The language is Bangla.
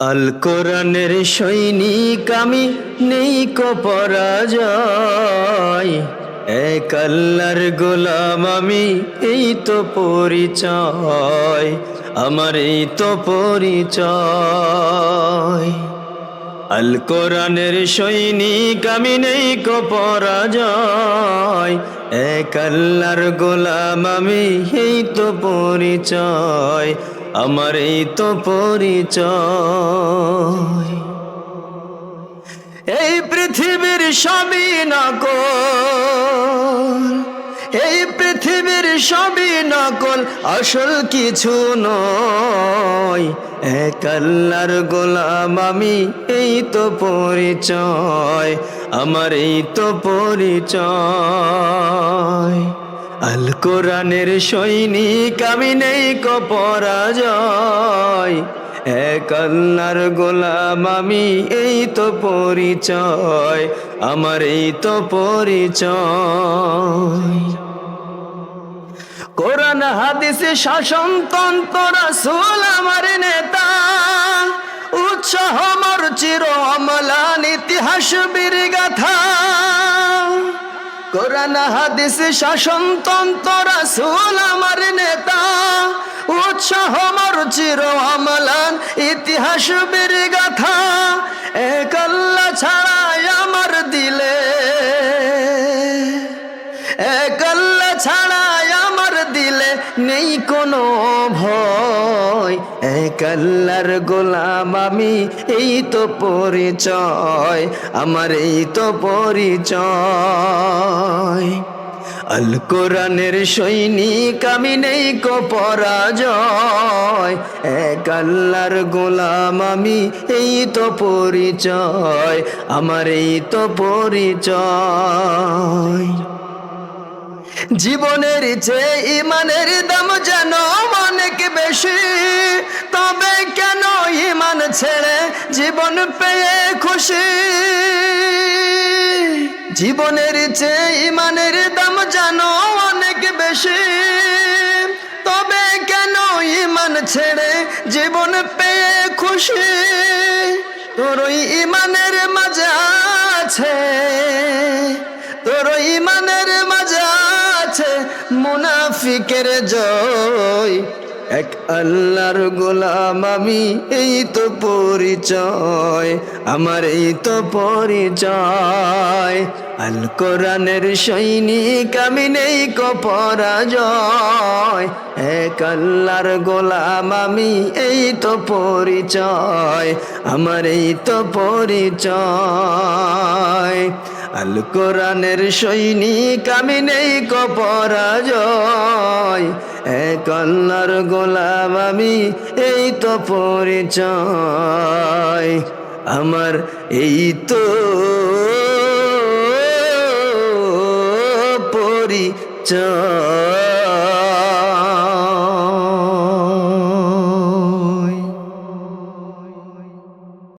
আল কোরআনের সৈনিক আমি, নেই পরাজয়। এক আল্লাহর গোলাম আমি, এই তো পরিচয়, আমার এই তো পরিচয়। আল কোরআনের সৈনিক আমি, নেই পরাজয়, এক আল্লাহর গোলাম আমি, এই তো পরিচয় আমার এই তো পরিচয়। এই পৃথিবীর সবই নকল এই পৃথিবীর সবই নকল আসল কিছু নয়। এক গোলাম আমি, এই তো পরিচয়, আমার এই তো পরিচয়। আল কোরআনের সৈনিক, আমি নেই কো পরাজয়। এক আল্লাহর গোলাম, আমি এই তো পরিচয়, আমার এই তো পরিচয়। কোরআন, হাদিসে, শাসন, তন্ত্র, রাসূল, আমার নেতা। উৎসাহ মোর চির অমলান ইতিহাস বীর গাথা কোরআন, হাদিস, শাসন, তন্ত্র, রাসূল, আমার নেতা। উৎসাহ আমার চির আমলান ইতিহাস বীর গাথা এক আল্লাহ ছাড়াই নেই কোনো ভয়, এক আল্লাহর গোলাম আমি, এই তো পরিচয়, আমার এই তো পরিচয়। আল কোরআনের সৈনিক আমি নেই কো পরাজয়, এক আল্লাহর গোলাম আমি, এই তো পরিচয়, আমার এই তো পরিচয়। জীবনের চেয়ে ইমানের দাম যেন অনেক বেশি। তবে কেন ইমান ছেড়ে জীবন পেয়ে খুশি? জীবনের চেয়ে ইমানের দাম যেন অনেক বেশি। তবে কেন ইমান ছেড়ে জীবন পেয়ে খুশি? তোর ইমানের মাঝে আছে তোর ইমানের মাঝে আছে মুনাফিকের জয়। এক আল্লাহর গোলাম আমি, এই তো পরিচয়, আমার এই তো পরিচয়। আল কোরআনের সৈনিক আমি নেই কো পরাজয়। এক আল্লাহর গোলাম আমি, এই তো পরিচয়, আমার এই তো পরিচয়। আল কোরআনের সৈনিক, আমি নেই কপরাজয় পরাজয়। এক আল্লাহর গোলাম, আমি এই তো পরিচয়। আমার এই তো পরিচয়।